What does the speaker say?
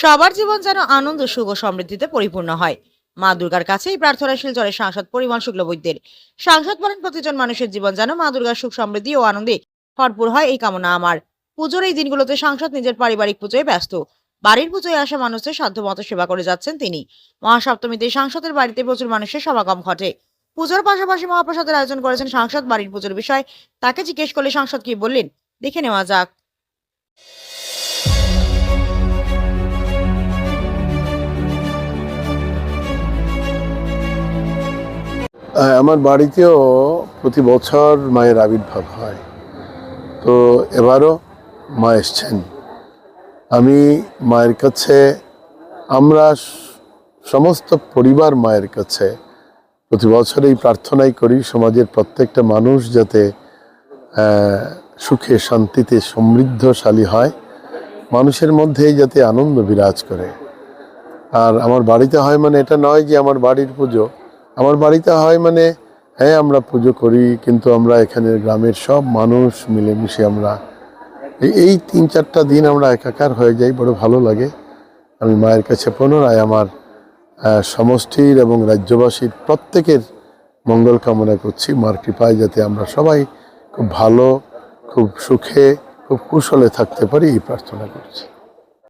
সবার জীবন যেন আনন্দ, সুখ সমৃদ্ধিতে পরিপূর্ণ হয়। মা দুর্গার কাছেই প্রার্থনা শিলচরের সাংসদ পরিমল শুক্লবৈদ্যের। সাংসদ বলেন, প্রতিজন মানুষের জীবন যেন মা দুর্গার সুখ, সমৃদ্ধি ও আনন্দে ভরপুর হয়, এই কামনা আমার। পুজোর এই দিনগুলোতে সাংসদ নিজের পারিবারিক পুজোয় ব্যস্ত। বাড়ির পুজোয় আসা মানুষের সাধ্যমতো সেবা করে যাচ্ছেন তিনি। মহাসপ্তমীতে সাংসদের বাড়িতে প্রচুর মানুষের সমাগম ঘটে। পুজোর পাশাপাশি মহাপ্রসাদের আয়োজন করেছেন সাংসদ বাড়ির পুজোর বিষয়। তাকে জিজ্ঞেস করলে সাংসদ কি বললেন, দেখে নেওয়া যাক। আমার বাড়িতেও প্রতি বছর মায়ের আবির্ভাব হয়। তো এবারও মা এসছেন। আমি মায়ের কাছে, আমরা সমস্ত পরিবার মায়ের কাছে প্রতি বছর এই প্রার্থনাই করি সমাজের প্রত্যেকটা মানুষ যাতে সুখে, শান্তিতে, সমৃদ্ধশালী হয়। মানুষের মধ্যেই যাতে আনন্দ বিরাজ করে। আর আমার বাড়িতে হয় মানে এটা নয় যে আমার বাড়ির পুজো। আমার বাড়িতে হয় মানে হ্যাঁ আমরা পুজো করি, কিন্তু আমরা এখানে গ্রামের সব মানুষ মিলেমিশে আমরা এই- এই তিন চারটা দিন আমরা একাকার হয়ে যাই, বড় ভালো লাগে। আমি মায়ের কাছে পুনরায় আমার সমষ্টির এবং রাজ্যবাসীর প্রত্যেকের মঙ্গল কামনা করছি, মার কৃপায় যাতে আমরা সবাই খুব ভালো, খুব সুখে, খুব কুশলে থাকতে পারি, এই প্রার্থনা করছি।